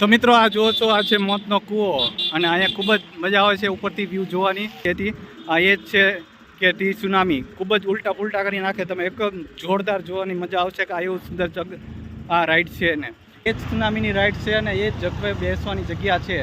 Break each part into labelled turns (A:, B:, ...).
A: તો મિત્રો, આ જુઓ છો, આ છે મોતનો કૂવો. અને અહીંયા ખૂબ જ મજા આવે છે ઉપરથી વ્યૂ જોવાની. તેથી આ એ જ છે કે ટી સુનામી ખૂબ જ ઉલટા પુલટા કરી નાખે. તમે એકદમ જોરદાર જોવાની મજા આવશે કે આ એવું સુંદર જગ આ રાઈડ છે ને એ જ સુનામીની રાઈડ છે અને એ જ જગ્યાએ બેસવાની જગ્યા છે.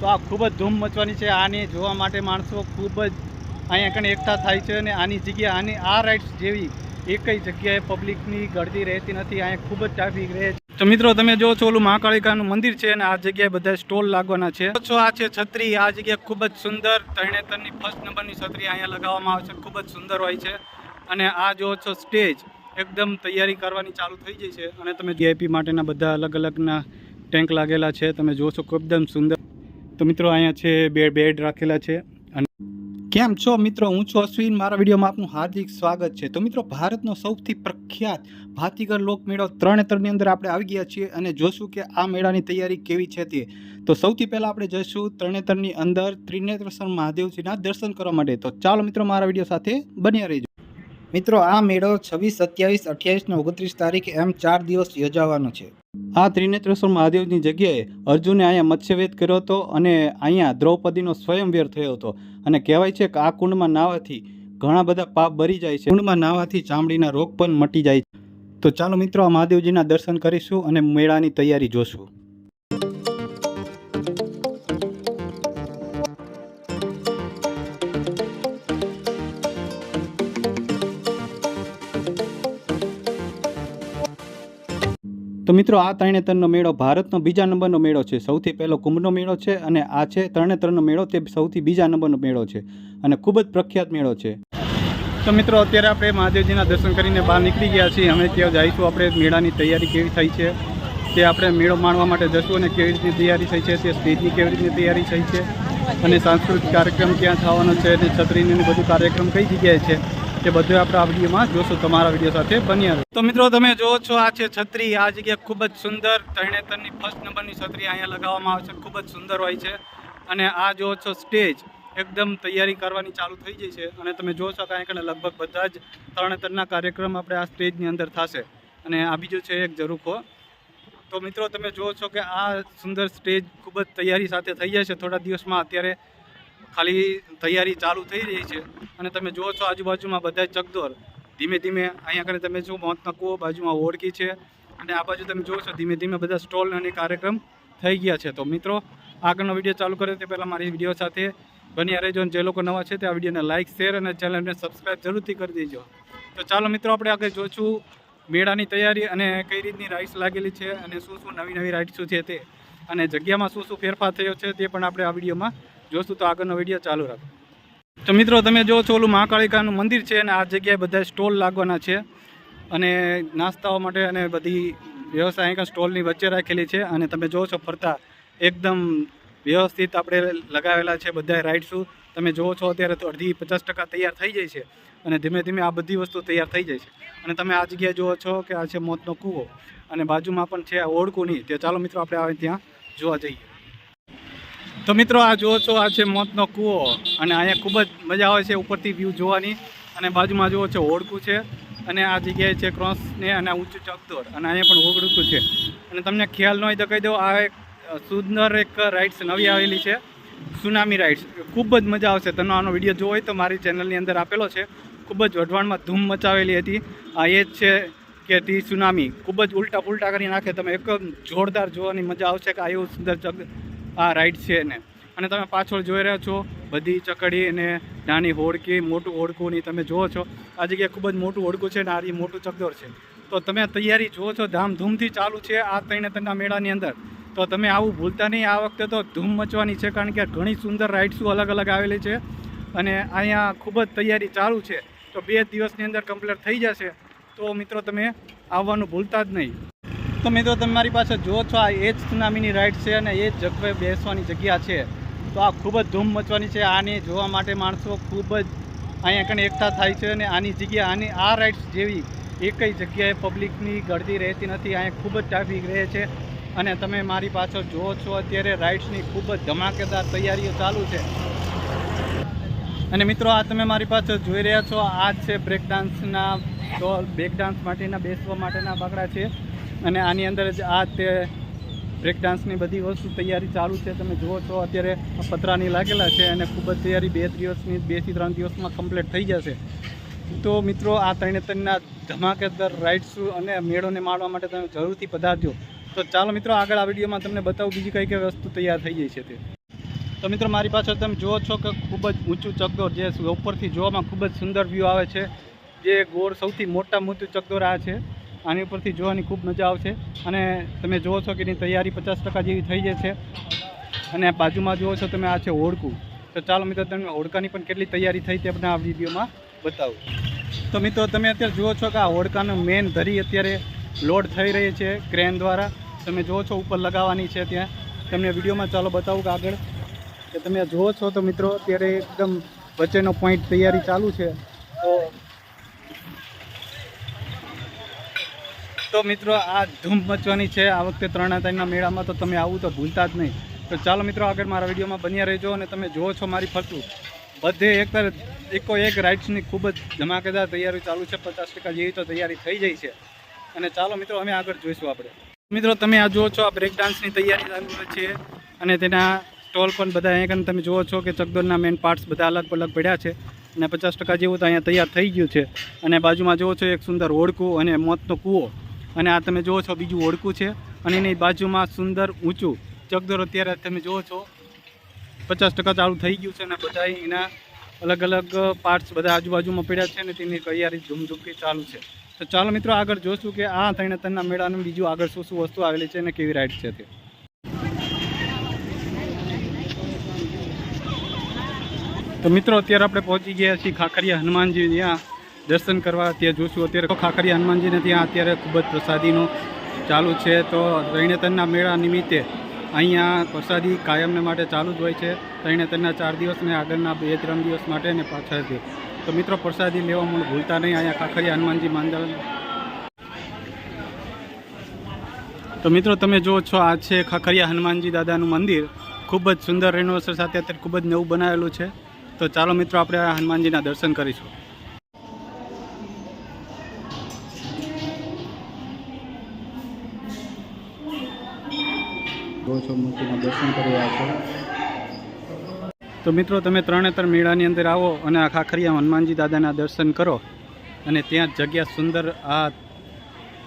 A: તો આ ખૂબ જ ધૂમ મચવાની છે. આને જોવા માટે માણસો ખૂબ જ અહીંયા કણે એકઠા થાય છે અને આની જગ્યા, આની આ રાઇડ્સ જેવી એકઈ જગ્યાએ પબ્લિકની ગળતી રહેતી નથી. અહીંયા ખૂબ જ ટ્રાફિક રહે છે. તો મિત્રો, તમે જો છો ઓલું મહાકાળિકાનું મંદિર છે અને આ જગ્યાએ બધા સ્ટોલ લાગવાના છે. છો આ છે છત્રી. આ જગ્યા ખૂબ જ સુંદર તરણેતરની ફર્સ્ટ નંબરની છત્રી અહીંયા લગાવવામાં આવે છે. ખૂબ જ સુંદર હોય છે. અને આ જો છો સ્ટેજ. એકદમ તૈયારી કરવાની ચાલુ થઈ ગઈ છે. અને તમે વીઆઈપી માટેના બધા અલગ અલગના ટેન્ક લાગેલા છે. તમે જો છો એકદમ સુંદર. તો મિત્રો, અહીંયા છે બે બેડ રાખેલા છે. અને કેમ છો મિત્રો? હું છું અશ્વિન. મારા વિડીયોમાં આપનું હાર્દિક સ્વાગત છે. તો મિત્રો, ભારતનો સૌથી પ્રખ્યાત ભાતીગર લોકમેળો ત્રણેતરની અંદર આપણે આવી ગયા છીએ અને જોશું કે આ મેળાની તૈયારી કેવી છે તે. તો સૌથી પહેલાં આપણે જઈશું ત્રણેતરની અંદર ત્રિનેત્રેશ્વર મહાદેવજીના દર્શન કરવા માટે. તો ચાલો મિત્રો, મારા વીડિયો સાથે બન્યા રહેજો. મિત્રો, આ મેળો છવ્વીસ, સત્યાવીસ, અઠ્યાવીસ ને ઓગણત્રીસ તારીખ એમ ચાર દિવસ યોજાવાનો છે. આ ત્રિનેત્રેશ્વર મહાદેવની જગ્યાએ અર્જુને અહીંયા મત્સ્યવેદ કર્યો હતો અને અહીંયા દ્રૌપદીનો સ્વયંવર થયો હતો. અને કહેવાય છે કે આ કુંડમાં નાહવાથી ઘણા બધા પાપ બરી જાય છે. કુંડમાં નાહવાથી ચામડીના રોગ પણ મટી જાય છે. તો ચાલો મિત્રો, આ મહાદેવજીના દર્શન કરીશું અને મેળાની તૈયારી જોશું. તો મિત્રો, આ તરણેતરનો મેળો ભારતનો બીજા નંબરનો મેળો છે. સૌથી પહેલો કુંભનો મેળો છે અને આ છે તરણેતરનો મેળો, તે સૌથી બીજા નંબરનો મેળો છે અને ખૂબ જ પ્રખ્યાત મેળો છે. તો મિત્રો, અત્યારે આપણે મહાદેવજીના દર્શન કરીને બહાર નીકળી ગયા છીએ. અમે ત્યાં જઈશું. આપણે મેળાની તૈયારી કેવી થઈ છે? તે આપણે મેળો માણવા માટે જશું અને કેવી રીતની તૈયારી થઈ છે? તે સ્ટેજની કેવી રીતની તૈયારી થઈ છે? અને સાંસ્કૃતિક કાર્યક્રમ ક્યાં થવાનો છે? અને છત્રીની બધું કાર્યક્રમ કઈ જગ્યાએ છે? તે બધું આપણે આ વિડીયોમાં જોશું તમારા વીડિયો સાથે બન્યા તો મિત્રો, તમે જોવો છો આ છે છત્રી. આ જગ્યા ખૂબ જ સુંદર તરણેતરની ફર્સ્ટ નંબરની છત્રી અહીંયા લગાવવામાં આવે છે. ખૂબ જ સુંદર હોય છે. અને આ જોવો છો સ્ટેજ. એકદમ તૈયારી કરવાની ચાલુ થઈ ગઈ છે. અને તમે જોશો કે અહીંયા લગભગ બધા જ તરણેતરના કાર્યક્રમ આપણે આ સ્ટેજની અંદર થશે. અને આ બીજું છે એક જરૂખો તો મિત્રો, તમે જુઓ છો કે આ સુંદર સ્ટેજ ખૂબ જ તૈયારી સાથે થઈ જાય છે. થોડા દિવસમાં અત્યારે ખાલી તૈયારી ચાલુ થઈ રહી છે અને તમે જુઓ છો આજુબાજુમાં બધા ચકદોર. ધીમે ધીમે અહીંયા આગળ તમે જો મોતના કૂવો બાજુમાં ઓળખી છે. અને આ બાજુ તમે જુઓ છો ધીમે ધીમે બધા સ્ટોલ અને કાર્યક્રમ થઈ ગયા છે. તો મિત્રો, આગળનો વીડિયો ચાલુ કરે તે પહેલાં મારી વીડિયો સાથે બન્યા રહેજો જે લોકો નવા છે તે આ વિડીયોને લાઇક શેર અને ચેનલને સબસ્ક્રાઈબ જરૂરથી કરી દેજો. તો ચાલો મિત્રો, આપણે આગળ જોઈશું મેળાની તૈયારી અને કઈ રીતની રાઇડ્સ લાગેલી છે અને શું શું નવી નવી રાઇડ્સ છે તે. અને જગ્યામાં શું શું ફેરફાર થયો છે તે પણ આપણે આ વિડીયોમાં જોશું તો આગળનો વીડિયો ચાલુ રાખો. તો મિત્રો, તમે જો છો ઓલું મહાકાળિકાનું મંદિર છે અને આ જગ્યાએ બધા સ્ટોલ લાગવાના છે અને નાસ્તાઓ માટે અને બધી વ્યવસ્થા અહીંયા સ્ટોલની વચ્ચે રાખેલી છે અને તમે જોવો છો ફરતા એકદમ વ્યવસ્થિત આપણે લગાવેલા છે બધા રાઇડ્સું તમે જુઓ છો અત્યારે તો અડધી પચાસ ટકા તૈયાર થઈ જાય છે અને ધીમે ધીમે આ બધી વસ્તુ તૈયાર થઈ જાય છે. અને તમે આ જગ્યાએ જુઓ છો કે આ છે મોતનો કૂવો અને બાજુમાં પણ છે આ ઓળકુની તે ચાલો મિત્રો, આપણે આવે ત્યાં જોવા જઈએ. તો મિત્રો, આ જુઓ છો, આ છે મોતનો કૂવો. અને અહીંયા ખૂબ જ મજા આવે છે ઉપરથી વ્યૂ જોવાની. અને બાજુમાં જુઓ છો હોડકું છે. અને આ જગ્યાએ છે ક્રોસને અને ઊંચું ચકદોર. અને અહીંયા પણ ઓગળતું છે. અને તમને ખ્યાલ ન હોય તો કહી દો આ એક સુંદર એક રાઇડ્સ નવી આવેલી છે. સુનામી રાઇડ્સ ખૂબ જ મજા આવશે. તમે આનો વીડિયો જોવો હોય તો મારી ચેનલની અંદર આપેલો છે. ખૂબ જ વઢવાણમાં ધૂમ મચાવેલી હતી. આ એ જ છે કે ટી સુનામી. ખૂબ જ ઉલટા પુલટા કરી નાખે. તમે એકદમ જોરદાર જોવાની મજા આવશે કે આ એવું સુંદર આ રાઈડ છે ને અને તમે પાછળ જોઈ રહ્યા છો, બધી ચકડી અને નાની હોડકી, મોટું હોડકું ની તમે જુઓ છો. આ જગ્યાએ ખૂબ જ મોટું હોડકું છે ને આ મોટું ચકદોર છે. તો તમે તૈયારી જુઓ છો, ધામધૂમથી ચાલુ છે આ ત્રણે ત્રણના મેળાની અંદર. તો તમે આવું ભૂલતા નહીં, આ વખતે તો ધૂમ મચવાની છે કારણ કે ઘણી સુંદર રાઇડ્સો અલગ અલગ આવેલી છે. અને અહીંયા ખૂબ જ તૈયારી ચાલુ છે. તો બે દિવસની અંદર કમ્પ્લીટ થઈ જશે. તો મિત્રો, તમે આવવાનું ભૂલતા જ નહીં. તો મિત્રો તમે પાસે જો છો, આ એ જ સુનામીની રાઈડ છે અને એ જ જગ્યાએ બેસવાની જગ્યા છે. તો આ ખૂબ જ ધૂમ મચવાની છે. આને જોવા માટે માણસો ખૂબ જ અહીંયા કણે એકઠા થાય છે અને આની જગ્યા, આની આ રાઇડ્સ જેવી એકઈ જગ્યાએ પબ્લિકની ગળતી રહેતી નથી. અહીંયા ખૂબ જ ટ્રાફિક રહે છે. અને તમે મારી પાછળ જુઓ છો, અત્યારે રાઇડ્સની ખૂબ જ ધમાકેદાર તૈયારીઓ ચાલુ છે. અને મિત્રો, આ તમે મારી પાછળ જોઈ રહ્યા છો, આ છે બ્રેક ડાન્સના બ્રેક ડાન્સ માટેના, બેસવા માટેના બાકડા છે. અને આની અંદર જ આ તે બ્રેક ડાન્સની બધી વસ્તુ તૈયારી ચાલુ છે. તમે જુઓ છો, અત્યારે પતરાની લાગેલા છે અને ખૂબ જ તૈયારી બે દિવસની બેથી ત્રણ દિવસમાં કમ્પ્લીટ થઈ જશે. તો મિત્રો, આ ત્રણે ત્રણના ધમાકેદાર રાઇડ્સ અને મેળોને માણવા માટે તમે જરૂરથી પધારજો. તો ચાલો મિત્રો, આગળ આ વિડીયોમાં તમને બતાવું બીજી કઈ કઈ વસ્તુ તૈયાર થઈ ગઈ છે તે. તો મિત્રો, મારી પાછળ તમે જુઓ છો કે ખૂબ જ ઊંચું ચકડોર જે ઉપરથી જોવામાં ખૂબ જ સુંદર વ્યૂ આવે છે. જે ગોળ સૌથી મોટા મોટું ચકડોર આ છે. આની ઉપરથી જોવાની ખૂબ મજા આવશે. અને તમે જુઓ છો કે એની તૈયારી પચાસ ટકા જેવી થઈ જાય છે. અને બાજુમાં જુઓ છો તમે, આ છે હોડકું તો ચાલો મિત્રો, તમે હોડકાની પણ કેટલી તૈયારી થઈ તે આપણે આ વિડીયોમાં બતાવું. તો મિત્રો, તમે અત્યારે જુઓ છો કે આ હોડકાનો મેન ધરી અત્યારે લોડ થઈ રહી છે ક્રેન દ્વારા. તમે જુઓ છો ઉપર લગાવવાની છે ત્યાં. તમને વિડીયોમાં ચાલો બતાવું કે આગળ. કે તમે જુઓ છો તો મિત્રો, અત્યારે એકદમ વચ્ચેનો પોઈન્ટ તૈયારી ચાલુ છે. તો તો મિત્રો, આ ધૂમ મચવાની છે. આ વખતે ત્રણેતાઈના મેળામાં તો તમે આવું તો ભૂલતા જ નહીં. તો ચાલો મિત્રો, આગળ મારા વિડીયોમાં બન્યા રહેજો અને તમે જુઓ છો મારી ફરતું. બધે એક એકો એક રાઇડ્સની ખૂબ જ ધમાકેદાર તૈયારી ચાલુ છે. પચાસ ટકા જેવી તો તૈયારી થઈ જાય છે. અને ચાલો મિત્રો, અમે આગળ જોઈશું આપણે. મિત્રો, તમે આ જુઓ છો, આ બ્રેક ડાન્સની તૈયારી ચાલુ છે. અને તેના સ્ટોલ પણ બધા અહીંયા તમે જુઓ છો કે ચકદોરના મેન પાર્ટ્સ બધા અલગ અલગ પડ્યા છે. અને પચાસ ટકા જેવું તો અહીંયા તૈયાર થઈ ગયું છે. અને બાજુમાં જુઓ છો એક સુંદર હોડકું અને મોતનો કૂવો. અને આ તમે જુઓ છો બીજું ઓળખું છે. અને એની બાજુમાં સુંદર ઊંચું ચકદર અત્યારે તમે જુઓ છો. પચાસ ટકા ચાલુ થઈ ગયું છે અને બધા એના અલગ અલગ પાર્ટ્સ બધા આજુબાજુમાં પડ્યા છે અને તેની તૈયારી ધૂમધૂમથી ચાલુ છે. તો ચાલો મિત્રો આગળ જોશું કે આ ત્રણે ત્રણના મેળાનું બીજું આગળ શું શું વસ્તુ આવેલી છે અને કેવી રાઈડ છે તે. તો મિત્રો અત્યારે આપણે પહોંચી ગયા છીએ ખાખરિયા હનુમાનજી ત્યાં. દર્શન કરવા ત્યાં જોશું. અત્યારે ખાખરી હનુમાનજીને ત્યાં અત્યારે ખૂબ જ પ્રસાદીનું ચાલુ છે. તો ત્રણેતરના મેળા નિમિત્તે અહીંયા પ્રસાદી કાયમને માટે ચાલુ જ હોય છે. ત્રણેતરના ચાર દિવસ અને આગળના બે ત્રણ દિવસ માટે ને પાછળથી તો. મિત્રો, પ્રસાદી લેવા મને ભૂલતા નહીં. અહીંયા ખાખરી હનુમાનજી માંડલ તો મિત્રો, તમે જુઓ છો, આ છે ખાખરિયા હનુમાનજી દાદાનું મંદિર. ખૂબ જ સુંદર રેનોવેશન સાથે અત્યારે ખૂબ જ નવું બનાવેલું છે. તો ચાલો મિત્રો, આપણે હનુમાનજીના દર્શન કરીશું. જો છો મૂર્તિના દર્શન કરવા છો. તો મિત્રો, તમે ત્રણેતર મેળાની અંદર આવો અને આ ખાખરિયા હનુમાનજી દાદાના દર્શન કરો અને ત્યાં જગ્યા સુંદર આ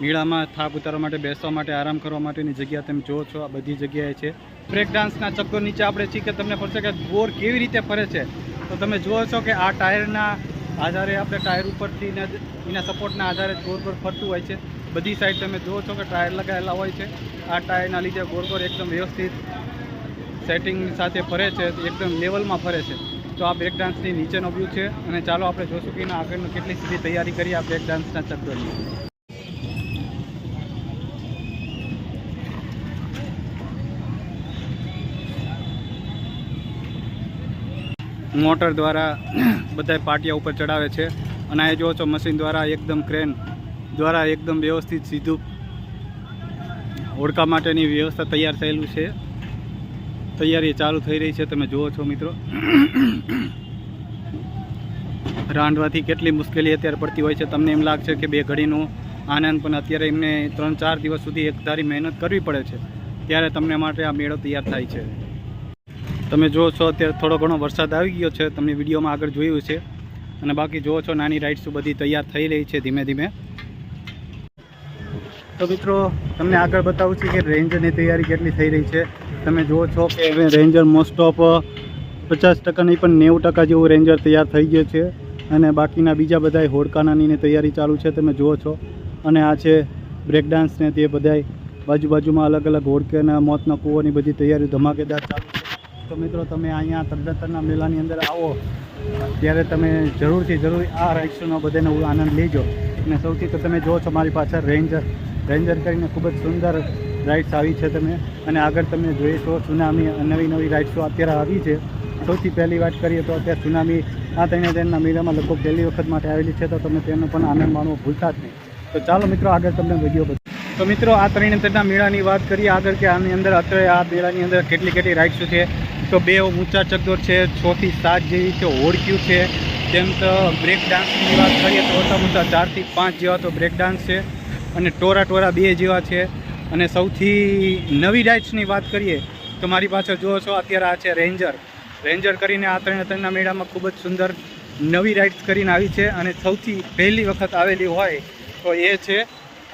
A: મેળામાં થાપ ઉતારવા માટે, બેસવા માટે, આરામ કરવા માટેની જગ્યા તમે જુઓ છો. આ બધી જગ્યાએ છે. બ્રેક ડાન્સના ચક્કર નીચે આપણે છીએ કે તમને પડશે કે બોર કેવી રીતે ફરે છે? તો તમે જુઓ છો કે આ ટાયરના આધારે આપણે ટાયર ઉપરથી એના સપોર્ટના આધારે બોર પર ફરતું હોય છે. બધી સાઈડ તમે જુઓ છો કે ટાયર લગાવેલા હોય છે. આ ટાયરના લીધે ગોળ ગોળ એકદમ વ્યવસ્થિત સેટિંગ સાથે ફરે છે, એકદમ લેવલમાં ફરે છે. તો આ બ્રેક ડાન્સની નીચેનો વ્યૂ છે અને ચાલો આપણે જોશું કે આગળનું કેટલી સીધી તૈયારી કરી આ બ્રેક ડાન્સના શબ્દોની મોટર દ્વારા બધા પાટિયા ઉપર ચડાવે છે અને એ જુઓ છો મશીન દ્વારા એકદમ ક્રેન દ્વારા એકદમ વ્યવસ્થિત સીધું ઓળખા માટેની વ્યવસ્થા તૈયાર થયેલું છે. તૈયારી ચાલુ થઈ રહી છે, તમે જુઓ છો મિત્રો. રાંધવાથી કેટલી મુશ્કેલી અત્યારે પડતી હોય છે, તમને એમ લાગશે કે બે ઘડીનો આનંદ, પણ અત્યારે એમને ત્રણ ચાર દિવસ સુધી એક ધારી મહેનત કરવી પડે છે. ત્યારે તમને માટે આ મેળો તૈયાર થાય છે. તમે જુઓ છો, અત્યારે થોડો ઘણો વરસાદ આવી ગયો છે, તમને વિડીયોમાં આગળ જોયું છે. અને બાકી જુઓ છો, નાની રાઇડ્સ બધી તૈયાર થઈ રહી છે ધીમે ધીમે. તો મિત્રો, તમને આગળ બતાવું છું કે રેન્જરની તૈયારી કેટલી થઈ રહી છે. તમે જુઓ છો કે હવે રેન્જર મોસ્ટ ઓફ પચાસ ટકા નહીં, પણ નેવું ટકા જેવું રેન્જર તૈયાર થઈ ગયું છે. અને બાકીના બીજા બધાય હોડકાનાની તૈયારી ચાલુ છે, તમે જુઓ છો. અને આ છે બ્રેક ડાન્સ તે બધાય બાજુ બાજુમાં અલગ અલગ હોડકેના, મોતના કૂવાની બધી તૈયારી ધમાકેદાર ચાલુ છે. તો મિત્રો, તમે અહીંયા તરણેતરના મેળાની અંદર આવો. ત્યારે તમે જરૂરથી જરૂર આ રાઇડ્સનો બધાનો આનંદ લેજો. અને સૌથી તો તમે જુઓ છો, મારી પાછળ રેન્જર રેન્જર કરીને ખૂબ જ સુંદર રાઇડ્સ આવી છે તમે. અને આગળ તમે જોઈએ છો સુનામી નવી નવી રાઇડ્સો અત્યારે આવી છે. સૌથી પહેલી વાત કરીએ તો અત્યારે સુનામી આ ત્રણે તેના મેળામાં લગભગ પહેલી વખત માટે આવેલી છે, તો તમે તેનો પણ આનંદ માણવો ભૂલતા જ નહીં. તો ચાલો મિત્રો, આગળ તમને વીડિયો બતાવો. તો મિત્રો, આ ત્રણે ત્રણના મેળાની વાત કરીએ. આગળ કે આની અંદર અત્યારે આ મેળાની અંદર કેટલી કેટલી રાઇડ્સો છે. તો બે ઊંચા ચકદોર છે છથી સાત જેવી છે હોડક્યું છે. તેમ તો બ્રેક ડાન્સની વાત કરીએ તો ઓછા ઊંચા ચારથી પાંચ જેવા તો બ્રેક ડાન્સ છે. અને ટોરા ટોરા બે જેવા છે. અને સૌથી નવી રાઇડ્સની વાત કરીએ તો મારી પાછળ જુઓ છો, અત્યારે આ છે રેન્જર. રેન્જર કરીને આ ત્રણે ત્રણના મેળામાં ખૂબ જ સુંદર નવી રાઇડ્સ કરીને આવી છે અને સૌથી પહેલી વખત આવેલી હોય તો એ છે.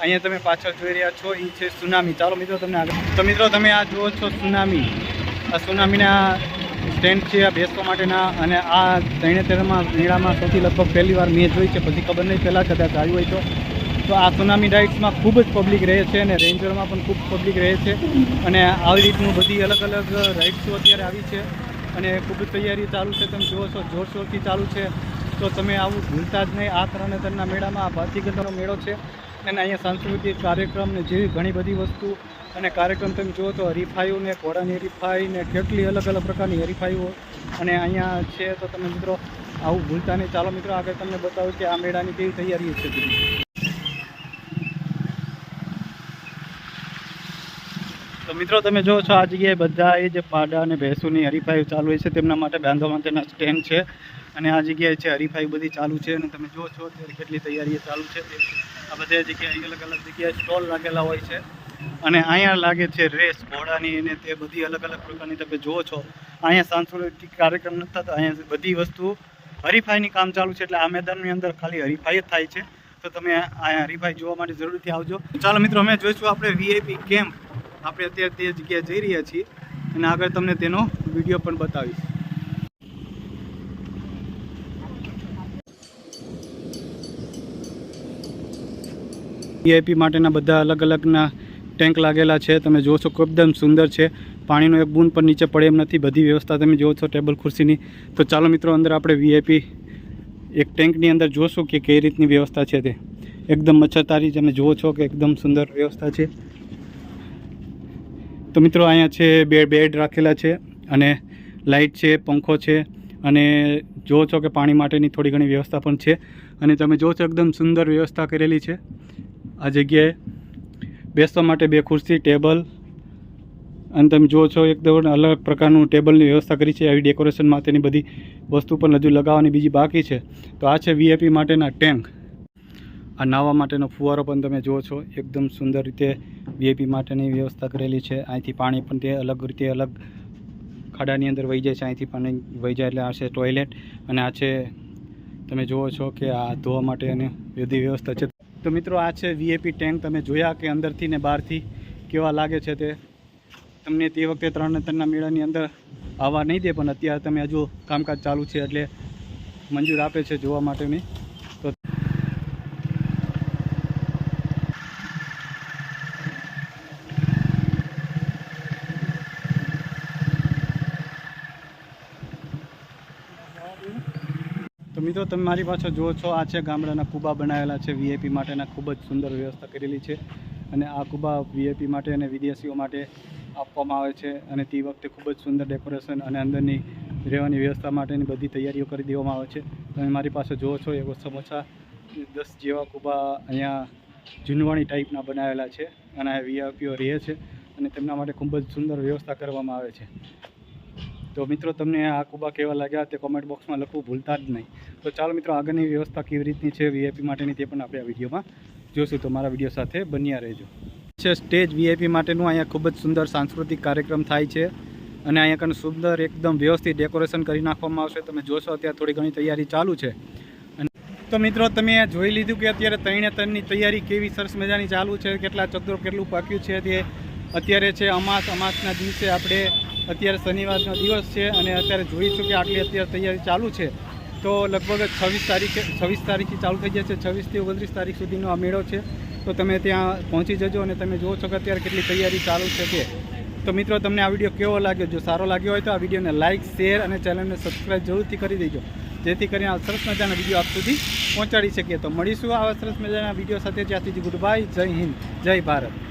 A: અહીંયા તમે પાછળ જોઈ રહ્યા છો એ છે સુનામી. ચાલો મિત્રો તમને આગળ. તો મિત્રો તમે આ જુઓ છો સુનામી. આ સુનામીના સ્ટેન્ડ છે, આ બેસવા માટેના અને આ ત્રણે ત્રણમાં મેળામાં સૌથી લગભગ પહેલી વાર મેં જોઈ છે. પછી ખબર નહીં, પહેલાં કદાચ આવ્યું હોય તો. તો આ સુનામી રાઇડ્સમાં ખૂબ જ પબ્લિક રહે છે અને રેન્જરમાં પણ ખૂબ પબ્લિક રહે છે. અને આવી રીતનું બધી અલગ અલગ રાઇડ્સો અત્યારે આવી છે. અને ખૂબ જ તૈયારી ચાલુ છે. તમે જુઓ છો, જોરશોરથી ચાલુ છે. તો તમે આવું ભૂલતા જ નહીં. આ તરણેતરના મેળામાં આ ભાતીગઢનો મેળો છે. અને અહીંયા સાંસ્કૃતિક કાર્યક્રમ ને જેવી ઘણી બધી વસ્તુ અને કાર્યક્રમ તમે જુઓ તો હરીફાઈઓ ને ઘોડાની હરીફાઈ ને કેટલી અલગ અલગ પ્રકારની હરીફાઈઓ અને અહીંયા છે. તો તમે મિત્રો આવું ભૂલતા નહીં. ચાલો મિત્રો આગળ તમને બતાવું કે આ મેળાની કેવી તૈયારીઓ છે. તો મિત્રો, તમે જુઓ છો આ જગ્યાએ બધા એ જે પાડા અને ભેંસોની હરીફાઈ ચાલુ હોય છે, તેમના માટે બાંધવા માટેના સ્ટેન્ડ છે. અને આ જગ્યાએ છે હરીફાઈ બધી ચાલુ છે અને તમે જુઓ છો અત્યારે કેટલી તૈયારીઓ ચાલુ છે. તે આ બધા જગ્યાએ અલગ અલગ જગ્યાએ સ્ટોલ લાગેલા હોય છે. અને અહીંયા લાગે છે રેસ, ઘોડાની અને તે બધી અલગ અલગ પ્રકારની તમે જુઓ છો. અહીંયા સાંસ્કૃતિક કાર્યક્રમ નથી થતા, અહીંયા બધી વસ્તુ હરીફાઈની કામ ચાલુ છે, એટલે આ મેદાનની અંદર ખાલી હરીફાઈ જ થાય છે. તો તમે અહીંયા હરીફાઈ જોવા માટે જરૂરથી આવજો. ચાલો મિત્રો, અમે જોઈશું આપણે વીઆઈપી કેમ્પ. આપણે અત્યારે તે જગ્યાએ જઈ રહ્યા છીએ અને આગળ તમને તેનો વીડિયો પણ બતાવીશ. વીઆઈપી માટેના બધા અલગ અલગના ટેન્ક લાગેલા છે. તમે જોશો કે એકદમ સુંદર છે. પાણીનો એક બૂંદ પણ નીચે પડે એમ નથી. બધી વ્યવસ્થા તમે જુઓ છો ટેબલ ખુરશીની. તો ચાલો મિત્રો, અંદર આપણે વીઆઈપી એક ટેન્કની અંદર જોશું કે કઈ રીતની વ્યવસ્થા છે તે. એકદમ મચ્છરતારી તમે જુઓ છો કે એકદમ સુંદર વ્યવસ્થા છે. તો મિત્રો અહીંયા છે, બે બેડ રાખેલા છે અને લાઇટ છે, પંખો છે અને જુઓ છો કે પાણી માટેની થોડી ઘણી વ્યવસ્થા પણ છે અને તમે જુઓ છો એકદમ સુંદર વ્યવસ્થા કરેલી છે. આ જગ્યાએ બેસવા માટે બે ખુરશી, ટેબલ અને તમે જુઓ છો એકદમ અલગ પ્રકારનું ટેબલની વ્યવસ્થા કરી છે. આવી ડેકોરેશન માટેની બધી વસ્તુ પણ હજુ લગાવવાની બીજી બાકી છે. તો આ છે વીઆઈપી માટેના ટેન્ક આ નાહવા માટેનો ફુવારો પણ તમે જુઓ છો, એકદમ સુંદર રીતે વીઆઈપી માટેની વ્યવસ્થા કરેલી છે. અહીંથી પાણી પણ તે અલગ રીતે અલગ ખાડાની અંદર વહી જાય છે. અહીંથી પાણી વહી જાય એટલે આ છે ટોયલેટ અને આ છે તમે જુઓ છો કે આ ધોવા માટે અને બધી વ્યવસ્થા છે. તો મિત્રો આ છે વીએપી ટેન્ક તમે જોયા કે અંદરથી ને બહારથી કેવા લાગે છે તે? તમને તે વખતે ત્રણ ત્રણના મેળાની અંદર આવવા નહીં દે, પણ અત્યારે તમે હજુ કામકાજ ચાલુ છે એટલે મંજૂર આપે છે જોવા માટેની તો તો મિત્રો, તમે મારી પાસે જુઓ છો, આ છે ગામડાના કુબા બનાવેલા છે. વીઆઈપી માટેના ખૂબ જ સુંદર વ્યવસ્થા કરેલી છે અને આ કુબા વીઆઈપી માટે અને વિદેશીઓ માટે આપવામાં આવે છે અને તે વખતે ખૂબ જ સુંદર ડેકોરેશન અને અંદરની રહેવાની વ્યવસ્થા માટેની બધી તૈયારીઓ કરી દેવામાં આવે છે. તમે મારી પાસે જુઓ છો, એવો સમોસા દસ જેવા કુબા અહીંયા જૂનવાણી ટાઈપના બનાવેલા છે અને વીઆઈપીઓ રહે છે અને તેમના માટે ખૂબ જ સુંદર વ્યવસ્થા કરવામાં આવે છે. તો મિત્રો તમને આ કુબા કેવા લાગ્યા તે કોમેન્ટ બોક્સમાં લખવું ભૂલતા જ નહીં. તો ચાલો મિત્રો આગળની વ્યવસ્થા કેવી રીતની છે વીઆઈપી માટેની તે પણ આપણે આ વિડીયોમાં જોશું. તો મારા વીડિયો સાથે બન્યા રહેજો. છે સ્ટેજ વીઆઈપી માટેનું અહીંયા ખૂબ જ સુંદર સાંસ્કૃતિક કાર્યક્રમ થાય છે અને અહીંયા કણ સુંદર એકદમ વ્યવસ્થિત ડેકોરેશન કરી નાખવામાં આવશે. તમે જોશો અત્યારે થોડી ઘણી તૈયારી ચાલુ છે. તો મિત્રો તમે જોઈ લીધું કે અત્યારે ત્રણે ત્રણની તૈયારી કેવી સરસ મજાની ચાલુ છે, કેટલા ચક્રો કેટલું પાક્યું છે તે. અત્યારે છે અમાસ, અમાસના દિવસે આપણે અત્યારે શનિવારનો દિવસ છે અને અત્યારે જોઈશું કે આટલી અત્યારે તૈયારી ચાલુ છે. તો લગભગ છવ્વીસ તારીખે, છવ્વીસ તારીખથી ચાલુ થઈ જશે છવ્વીસથી ઓગણત્રીસ તારીખ સુધીનો આ મેળો છે. તો તમે ત્યાં પહોંચી જજો અને તમે જુઓ છો કે અત્યારે કેટલી તૈયારી ચાલુ છે તે તો મિત્રો, તમને આ વીડિયો કેવો લાગ્યો? જો સારો લાગ્યો હોય તો આ વિડીયોને લાઇક શેર અને ચેનલને સબસ્ક્રાઈબ જરૂરથી કરી દેજો. જેથી કરીને આ સરસ મજાના વીડિયો આપ સુધી પહોંચાડી શકીએ. તો મળીશું આવા સરસ મજાના વીડિયો સાથે. જ્યાં સુધી ગુડ બાય, જય હિન્દ, જય ભારત.